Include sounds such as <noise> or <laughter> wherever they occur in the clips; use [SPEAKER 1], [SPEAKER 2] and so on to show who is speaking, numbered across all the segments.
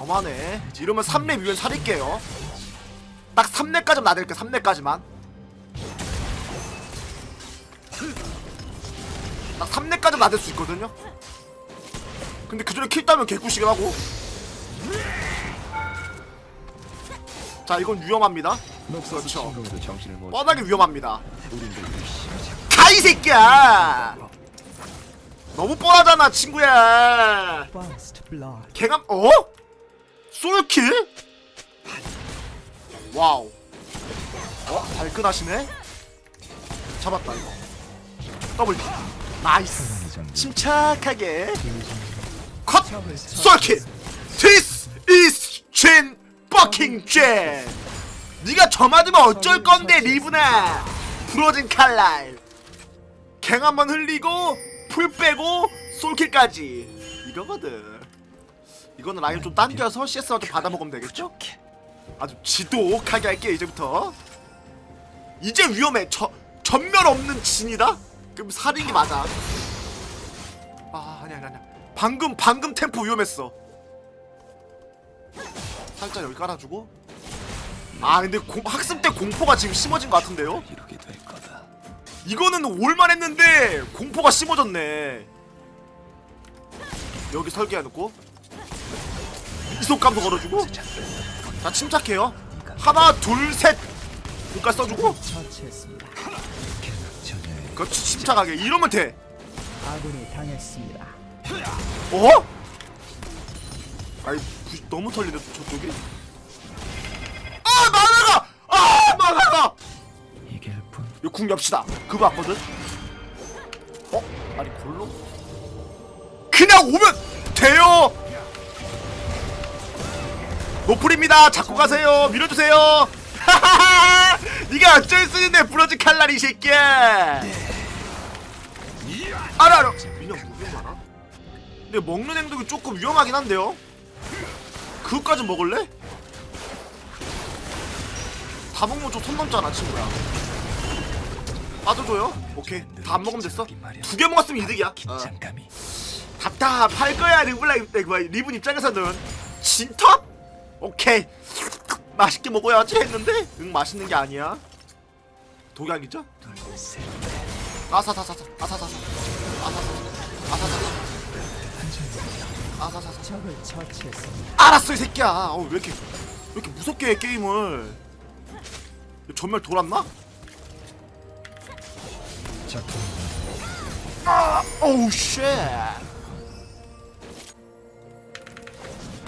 [SPEAKER 1] 저만해 이러면 3렙 위엔 살릴게요. 딱 3렙까지만 나댈게 3렙까지만. 딱 3렙까지 나댈 수 있거든요. 근데 그 전에 킬 따면 개꾸시긴 하고. 자 이건 위험합니다. 그렇죠. 뻔하게 위험합니다. 가 이 새끼야! 너무 뻔하잖아 친구야. 개감 어? 솔킬? 와우 어? 발끈하시네? 잡았다 이거 더블 킬 나이스 침착하게 컷! 솔킬! This is Chin fucking Jen 니가 저 맞으면 어쩔 건데 리브나 부러진 칼날 갱 한번 흘리고 풀 빼고 솔킬까지 이거거든 이거는 라인 좀 당겨서 CS만 좀 받아먹으면 되겠죠? 아주 지독하게 할게 이제부터. 이제 위험해. 저, 전멸 없는 진이다? 그럼 살인이 맞아. 아 아니야 아니야 아니야 방금 방금 템포 위험했어. 살짝 여기 깔아주고. 아 근데 공, 학습 때 공포가 지금 심어진 것 같은데요?
[SPEAKER 2] 이루게 될 거다.
[SPEAKER 1] 이거는 올만 했는데 공포가 심어졌네. 여기 설계해놓고 이속감도 걸어주고 자 침착해요 하나 둘셋 눈깔 써주고. 그렇지 침착하게 이러면 돼
[SPEAKER 3] 아군이 당했습니다.
[SPEAKER 1] 어? 아이 부- 너무 털리네 저쪽이 아 만화가 아 만화가
[SPEAKER 2] 이길 뿐.
[SPEAKER 1] 이거 궁 엽시다 그거 왔거든 어? 아니 골로? 그냥 오면 돼요 노플입니다. 잡고 가세요. 밀어주세요. <laughs> 니가 어쩔 수 있는데 부러진 칼날이 이 새끼야 알아 알아. 민영 무빙 많아? 근데 먹는 행동이 조금 위험하긴 한데요? 그것까지 먹을래? 다 먹으면 좀손 넘잖아 친구야. 빠져줘요? 오케이. 다 안 먹으면 됐어? 두 개 먹었으면 이득이야. 어.
[SPEAKER 2] 긴장감이.
[SPEAKER 1] 답답할 거야 리블라 그 리븐 입장에서는. 진top? 오케이. 맛있게 먹어야지 했는데? 응 맛있는 게 아니야. 독약이죠? 아사사사사. 아사사사. 아사사사. 아사사사. 아사사사.
[SPEAKER 3] 적을.
[SPEAKER 1] 알았어 이 새끼야. 어, 왜 이렇게 왜 이렇게 무섭게 해 게임을. 전멸 돌았나?
[SPEAKER 2] 작품
[SPEAKER 1] 오우 쉣.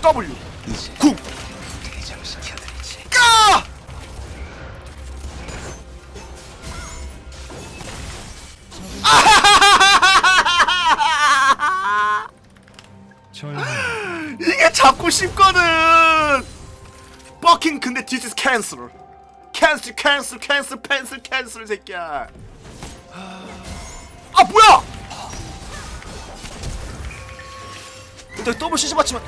[SPEAKER 1] W. 궁 잡고 싶거든. 버킹 근데 this is cancel. cancel cancel cancel cancel cancel 새끼야. 아 뭐야? 근데 더블 CC 맞추면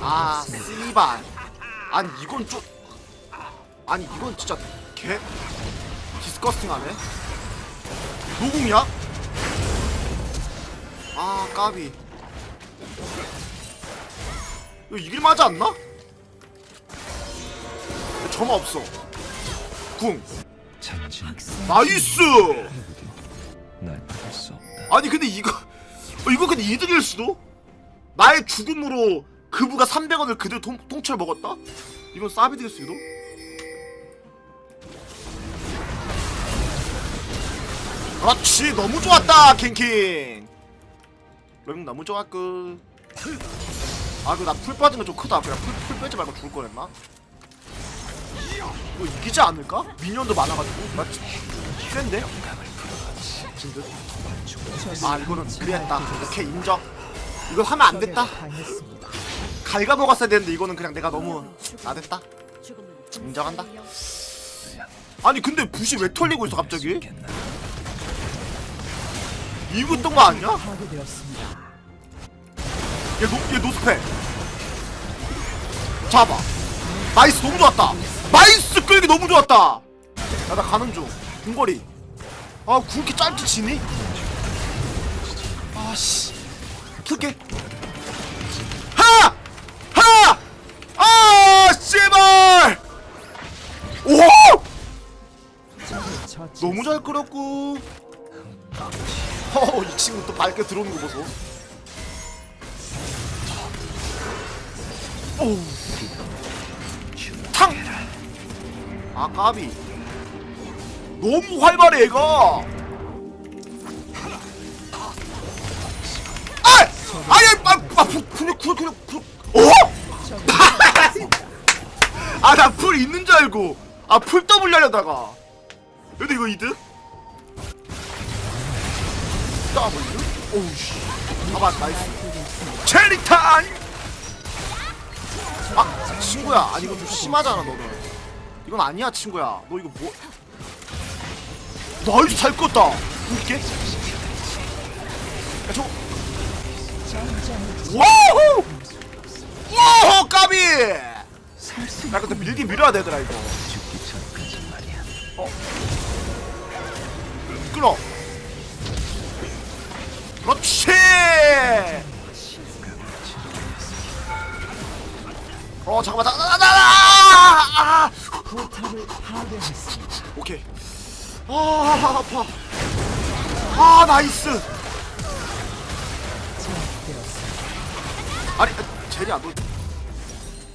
[SPEAKER 1] 아 씨발 아니 이건 좀 아니 이건 진짜 개 디스커스팅하네 노공이야? 아 까비 이거 이길 맞지 않나? 점화 없어 궁 나이스
[SPEAKER 2] 날 막을 수 없다.
[SPEAKER 1] 아니 근데 이거 어, 이거 근데 이득일 수도? 나의 죽음으로 그부가 300원을 그대로 통, 통째로 먹었다? 이건 싸비될 수도? 그렇지 너무 좋았다 킹킹 럼 너무 좋았고 아그나풀 빠진 거 좀 크다 그냥 풀, 풀 빼지 말고 죽을 거랬나? 이거 이기지 않을까? 미니언도 많아가지고 맞지? 센데? 진짜 아 이거는 그랬다 오케이 인정 이거 하면 안 됐다. 갉아먹었어야 되는데 이거는 그냥 내가 너무 나댔다 인정한다 아니 근데 붓이 왜 털리고 있어 갑자기? 이거 있던 거 아니야? 얘, 노, 얘 노스패. 잡아. 나이스 너무 좋았다. 나이스 끌기 너무 좋았다. 야나 가는 중. 궁거리. 아 굵게 짧게 지니? 아씨. 풀게. 하! 하! 아 씨발! 오! 너무 잘 끌었고. 어, 허이 친구 또 밝게 들어오는 거 보소. 오우 탕! 아 까비 너무 활발해 얘가 아! 아야 아, 아, 그, 그냥 그냥 그냥 그, 어? <laughs> 아 나 풀 있는 줄 알고 아풀 더블 하려다가 근데 이거 이득? 더블 오우씨 봐봐 나이스 체리탄 아 친구야. 아니 이거 좀 심하잖아 너는. 이건 아니야 친구야. 너 이거 뭐 나이스 잘 껐다. 이게? 야 저거 와우! 와우 까비! 야 근데 밀긴 밀어야 되더라 이거.
[SPEAKER 2] 말이야.
[SPEAKER 1] 끌어. 그렇지 어 잠깐만 잠깐만 아,
[SPEAKER 3] 포탑을 파괴했습니다.
[SPEAKER 1] 오케이 아 아파 아 나이스. 아니 아, 제리야 너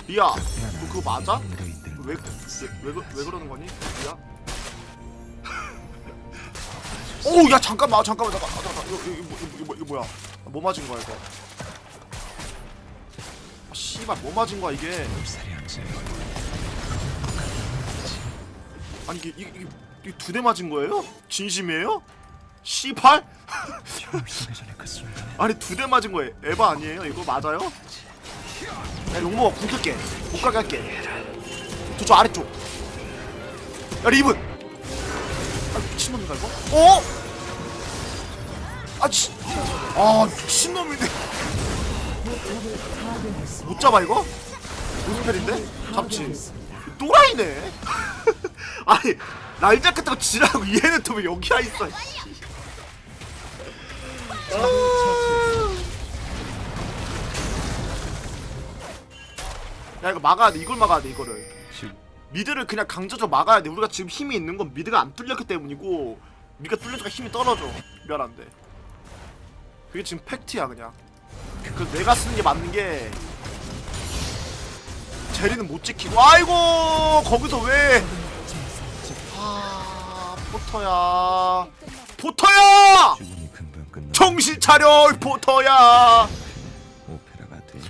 [SPEAKER 1] 리아 너 그거 맞아?
[SPEAKER 2] 의뢰인들
[SPEAKER 1] 왜, 그- 왜 그러는 거니? 리아? <laughs> 오, 야 잠깐만, 잠깐만, 잠깐만, 아, 잠깐만, 이거, 이거, 이거, 이거, 이거, 이거 뭐야? 뭐 맞은 거야 이거? 아, 씨발, 뭐 맞은 거야 이게? 아니 이게 이게, 이게, 두 대 맞은 거예요? 진심이에요? 씨발? <laughs> 아니 두 대 맞은 거예요? 에바 아니에요? 이거 맞아요? 야 용모가 궁쓸게 못 가게 할게 저쪽 아래쪽 야 리븐 아 미친놈인가 이거? 어? 아 치... 아 미친놈이네 못 잡아 이거? 무스펠인데? 잡지. 또라이네 <laughs> 아니 날 잡겠다고 지랄하고 얘는 또왜 여기 와 있어 씨. 야 이거 막아야 돼 이걸 막아야 돼 이거를
[SPEAKER 2] 즉
[SPEAKER 1] 미드를 그냥 강제적으로 막아야 돼 우리가 지금 힘이 있는 건 미드가 안 뚫렸기 때문이고 미드가 뚫려니까 힘이 떨어져 미안한데 그게 지금 팩트야 그냥 그 내가 쓰는 게 맞는 게 제리는 못 지키고 아이고 거기서 왜 아, 포터야. 포터야! 정신 차려, 이 포터야!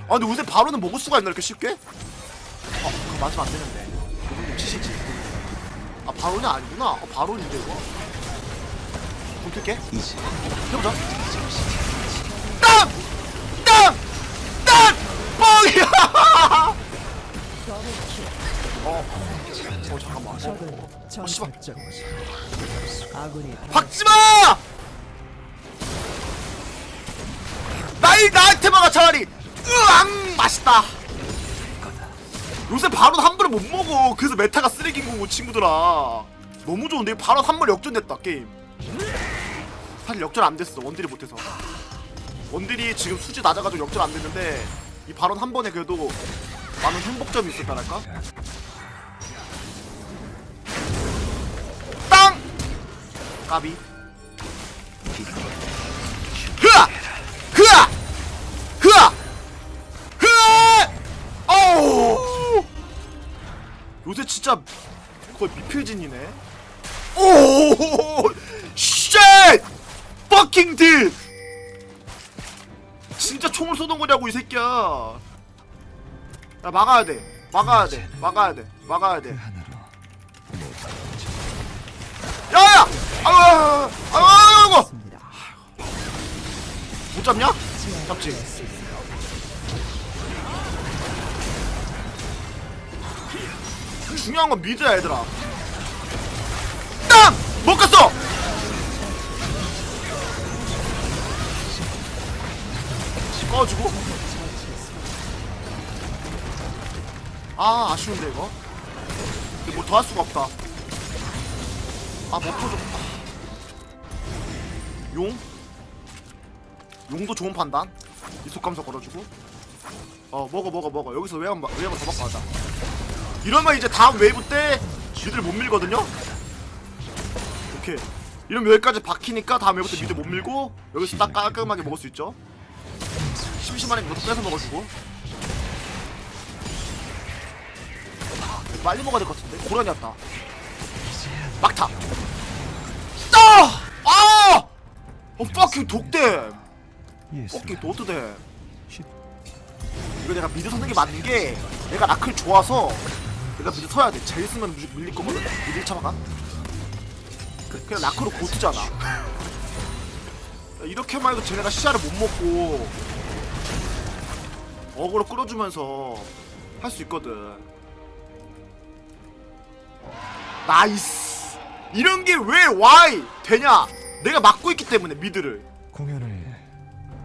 [SPEAKER 1] 아, 근데 요새 바로는 먹을 수가 있나, 이렇게 쉽게? 아, 그거 맞으면 안 되는데. 치시지. 아, 바로는 아니구나. 어, 바로인데, 이거.
[SPEAKER 2] 이제
[SPEAKER 1] 해보자. 땅! 땅! 땅! 뻥이야! 어, 어, 잠깐만. 어, 박지마! 나이 나한테 막아 차라리 으앙 맛있다 요새 바로 한 번에 못 먹어 그래서 메타가 쓰레기인 거고 친구들아 너무 좋은데 바로 한번 역전됐다 게임 사실 역전 안 됐어 원딜이 못해서 원딜이 지금 수지 낮아가지고 역전 안 됐는데 이 발언 한 번에 그래도 많은 행복점이 있었다랄까? 땅! 까비. 흐아! 흐아! 흐아! 흐아! 어우! 요새 진짜 거의 미필진이네. 오! 쉣! 퍼킹 딜 진짜 총을 쏘는 거냐고 이 새끼야 야 막아야 돼 막아야 돼 막아야 돼 막아야 그돼
[SPEAKER 2] 하나로
[SPEAKER 1] 야야! 아유, 아유, 아유. 못 잡냐? 잡지. 중요한 건 미드야, 얘들아. 꺼주고. 아, 아쉬운데, 이거. 뭐 더 할 수가 없다. 아, 못 터져. 용? 용도 좋은 판단. 이속 감소 걸어주고. 어, 먹어, 먹어, 먹어. 여기서 웨이한웨이한더 먹고 하자. 이러면 이제 다음 웨이브 때 쥐들 못 밀거든요? 오케이 이러면 여기까지 박히니까 다음 웨부터 미드 못 밀고 여기서 딱 깔끔하게 먹을 수 있죠 심심하니까 이것도 뺏어 먹어주고. 빨리 먹어야 될 것 같은데? 고라니 왔다. 막타! 아! 아! 어 fucking 독댐. 오케이 도트댐. 이거 내가 미드 선택이 맞는 게 내가 라클 좋아서 내가 미드 서야 돼. 제일 쓰면 밀- 밀릴 거거든? 미드 1차 막아 그- 그냥 라크로 고트잖아. 이렇게만 해도 쟤네가 시야를 못 먹고 어그로 끌어주면서 할 수 있거든. 나이스! 이런 게 왜 와이 되냐? 내가 막고 있기 때문에 미드를.
[SPEAKER 2] 공연을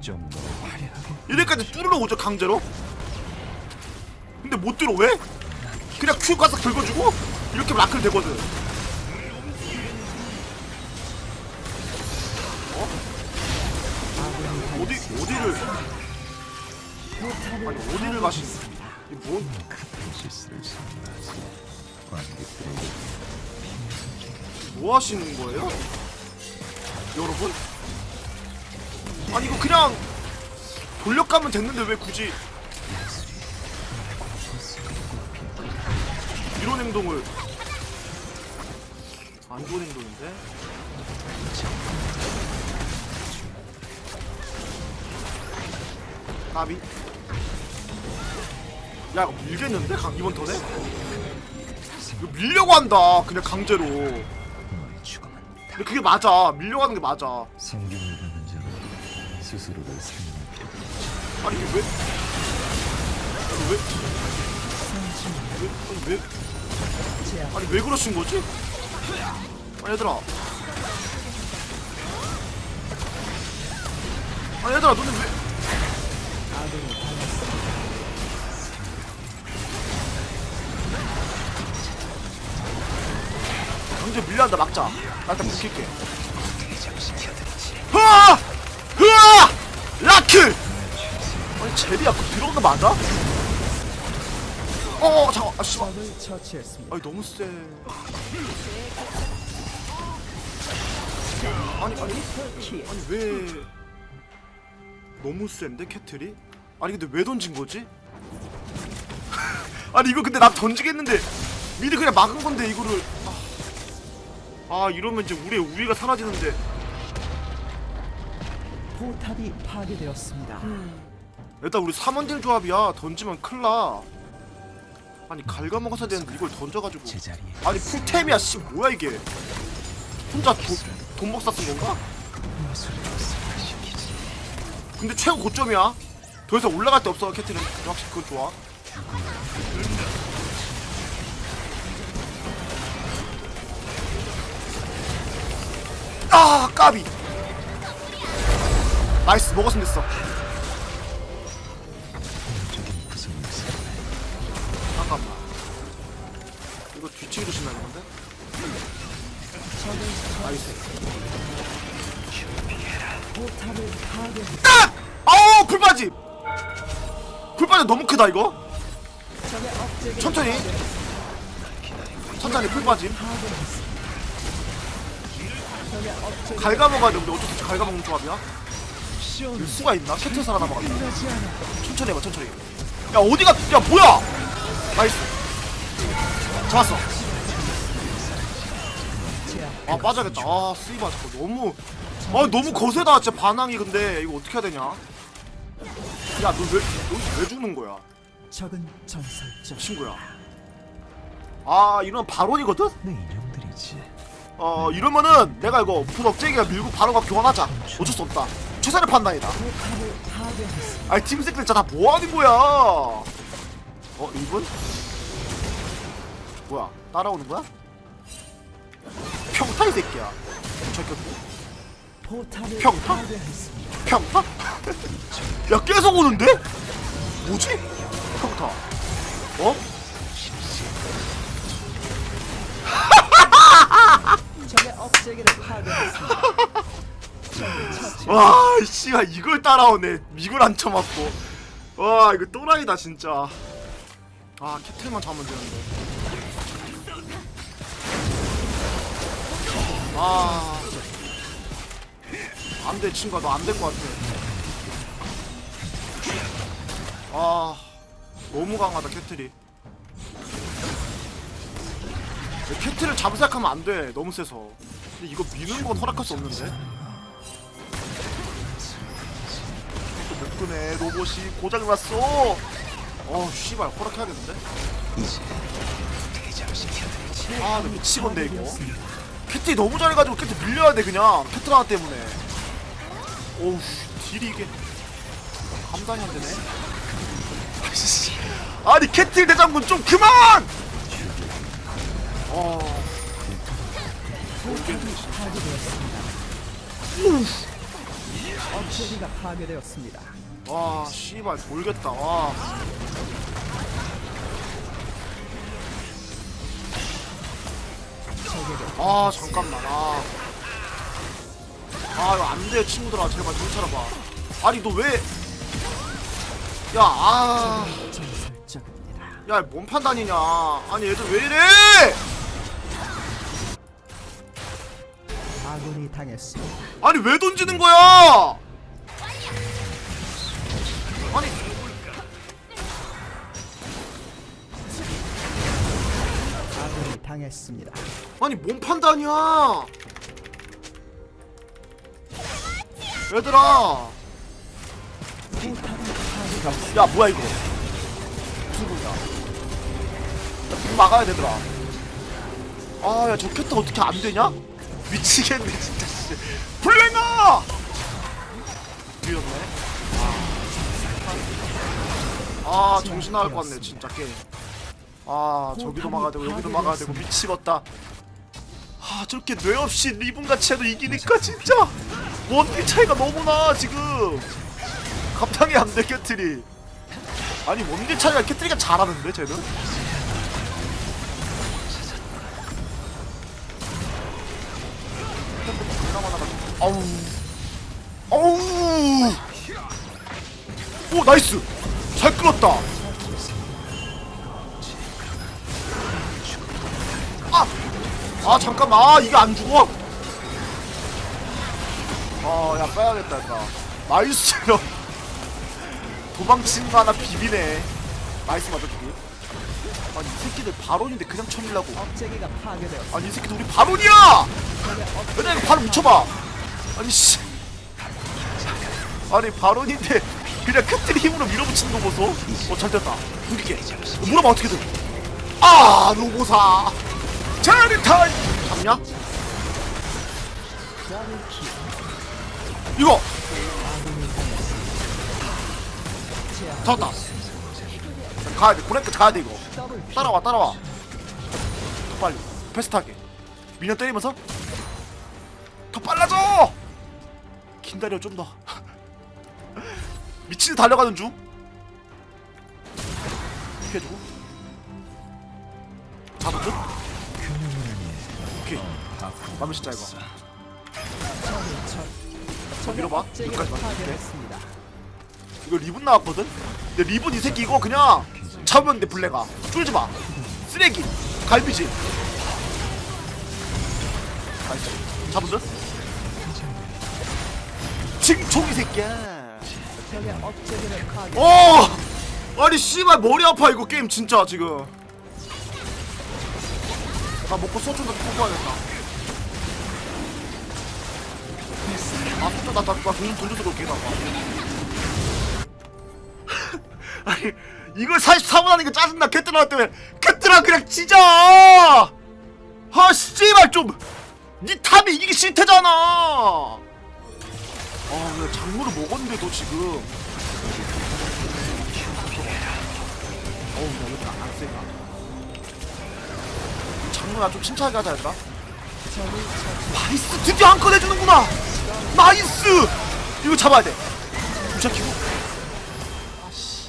[SPEAKER 2] 좀 더 화려하게
[SPEAKER 1] 이래까지 뚫으러 오죠 강제로? 근데 못 들어 왜? 그냥 큐 가서 긁어주고 이렇게 라클 되거든. 어? 어디 어디를 아니 어디를 가시 이뭔
[SPEAKER 2] 카타르시스를 선사하지 관객들에게
[SPEAKER 1] 뭐 하시는 거예요? 여러분? 아니 이거 그냥 돌려가면 됐는데 왜 굳이 이런 행동을 안 좋은 행동인데? 까비 야 이거 밀겠는데? 강, 이번 턴에? 이거 밀려고 한다 그냥 강제로
[SPEAKER 2] 너의 죽음은
[SPEAKER 1] 근데 그게 맞아. 밀려가는 게 맞아.
[SPEAKER 2] 자는 스스로를
[SPEAKER 1] 아니 이게 왜? 아니 왜? 왜? 아니 왜? 아니 왜 그러신 거지? 아니 얘들아. 아니 얘들아 너네 왜? 강제 밀려한다 막자. 나 일단 붙일게. 흐아! 흐아! 라클! 아니 제리야 그 들어온 거 맞아? 어어 잠깐 아 씨발. 아니 너무 세. 아니 아니
[SPEAKER 3] 킬.
[SPEAKER 1] 아니 왜 너무 센데 캐틀이? 아니 근데 왜 던진 거지? <laughs> 아니 이거 근데 나 던지겠는데 미리 그냥 막은 건데 이거를 아, 아 이러면 이제 우리의 우위가 사라지는데.
[SPEAKER 3] 포탑이 파괴되었습니다.
[SPEAKER 1] 일단 우리 3원딜 조합이야. 던지면 큰일나. 아니 갉아먹어서 되는데 이걸 던져가지고.
[SPEAKER 2] 제자리에
[SPEAKER 1] 아니 풀템이야 씨. 뭐야 이게. 혼자 도, 돈 먹사 쓴 건가? 근데 최고 고점이야. 더 이상 올라갈 데 없어 캐틀은. 확실히 그건 좋아 아 까비. 나이스 먹었으면 됐어. 잠깐만. 이거 뒤치기 조심해야 되는데? 나이스. 딱! 아우 불빠짐. 불빠짐 너무 크다 이거. 천천히. 천천히 불빠짐 돼 우리. 어쩔 수 없이 갉아먹는 조합이야. 일 수가 있나? 캐틀 살아남아가지고. 천천히 해봐 천천히. 야 어디가 야 뭐야! 나이스. 잡았어. 아 빠져야겠다. 아 쓰이바 저거 너무 아 너무 거세다. 진짜 반항이 근데 이거 어떻게 해야 되냐? 야 너왜너왜 죽는 거야?
[SPEAKER 3] 적은 전설적.
[SPEAKER 1] 친구야. 아 이러면 바론이거든?
[SPEAKER 2] 내 인형들이지
[SPEAKER 1] 어 이러면은 내가 이거 부덕재기가 밀고 바론과 교환하자 어쩔 수 없다 최선의 판단이다. 아니 팀 새끼들 진짜 다 뭐하는 거야 어 이분? 뭐야 따라오는 거야? 평타 이 새끼야 저겼고 평타? 평타? <laughs> 야 계속 오는데? 뭐지? 평타 어?
[SPEAKER 3] 적의.
[SPEAKER 1] 와 씨발 이걸 따라오네 이걸 안 쳐맞고 와 이거 또라이다 진짜 아 캡틀만 잡으면 되는데 아. 안 돼, 친구야. 너 안 될 것 같아. 아. 너무 강하다, 캐틀이. 캐틀을 잡을 생각하면 안 돼. 너무 세서. 근데 이거 미는 건 허락할 수 없는데. 또못 끄네. 로봇이 고장났어. 어, 씨발. 허락해야겠는데? 아, 나 미치겠네, 이거. 캐틀이 너무 잘해가지고 캐틀 밀려야 돼, 그냥. 캐틀 하나 때문에. 오우, 딜이 이게. 감당이 안 되네. 아니, 캐틀 대장군 좀 그만! 어.
[SPEAKER 3] 억제기가 파괴되었습니다.
[SPEAKER 1] 와, 씨발, 돌겠다, 와. 아, 잠깐만, 아. 아, 이거 안 돼, 친구들아. 제발 정신 차려봐. 아니, 너 왜. 야, 아. 야, 뭔 판단이냐. 아니, 애들 왜 이래!
[SPEAKER 3] 아군이 당했습니다.
[SPEAKER 1] 아니, 왜 던지는 거야! 아니,
[SPEAKER 3] 아군이 당했습니다.
[SPEAKER 1] 아니, 뭔 판단이야! 얘들아! 야, 뭐야, 이거. 무슨 소리야. 야, 문 막아야 되더라. 아, 야, 저 캐터 어떻게 안 되냐? 미치겠네, 진짜, 씨. 블랭아! 뒤였네. 아, 정신 나갈 것 같네, 진짜, 게임. 아, 저기도 막아야 되고, 여기도 막아야 되고, 미치겠다. 아, 저렇게 뇌 없이 리본 같이 해도 이기니까, 진짜! 원딜 차이가 너무 나, 지금! 감당이 안 돼, 캐트리. 아니, 원딜 차이가 캐트리가 잘하는데, 쟤는? 아우. 아우. 오, 나이스. 잘 끌었다. 아. 아, 잠깐만. 아, 이게 안 죽어. 어, 야, 빼야겠다, 일단. 나이스. <laughs> 도망치는 거 하나 비비네. 나이스 맞아, 저기. 아니, 이 새끼들 바론인데 그냥 쳐밀라고. 아니, 이 새끼들 우리 바론이야! 왜냐 이거 바로 묻혀봐 아니 씨. 아니 바론인데 그냥 캐틀이 힘으로 밀어붙이는 거 보소. 어 잘 됐다. 움직게. 물어봐 어떻게든. 아 로보사. 자리타임! 잡냐? 이거! 잡았다. 가야돼. 고랭크 가야돼 이거. 따라와 따라와. 더 빨리. 패스트하게. 미녀 때리면서? 더 빨라져 기다려 좀 더 <laughs> 미친 듯 달려가는 중 피해주고 듯 오케이 마면 진짜 이거 밀어봐. 여기까지.
[SPEAKER 3] 파괴됐습니다.
[SPEAKER 1] 이거 리본 나왔거든? 근데 리본 이 새끼 이거 그냥 잡으면 돼 블레가 쫄지 마 쓰레기 갈비지 듯? 징총 이 새끼야.
[SPEAKER 3] 적의 억제기를 파괴.
[SPEAKER 1] 어! 아니 씨발 머리 아파 이거 게임 진짜 지금. 나 먹고 소주 좀 뽑아야겠다. 아 소주 나나 돈 돈줘서 그렇게 나와 아니 이걸 44분 하는 게 짜증나. 캐트라 때문에 캐트라 그냥 찢어! 아 씨발 좀니 탑이 이기기 싫대잖아 아왜 작물을 먹었는데도 지금? 어우 나 이거 안 세다 장문아 좀 침착하게 하자 할까? 나이스 드디어 한건 해주는구나! 나이스! 이거 잡아야 돼. 무시키고 아씨.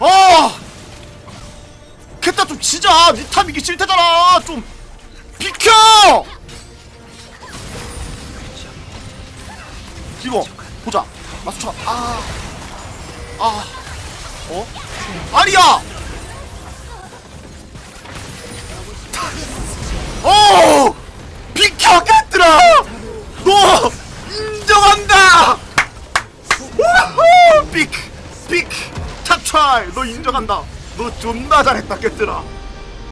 [SPEAKER 1] 아 캣다 좀 지자. 니탑 이기 싫대잖아. 좀 비켜 이거 보자 맞춰 아아 어? 아니야! 오! 너 인정한다 우후 빅! 빅! 차차이 너 인정한다 너 존나 잘했다 깨뜨라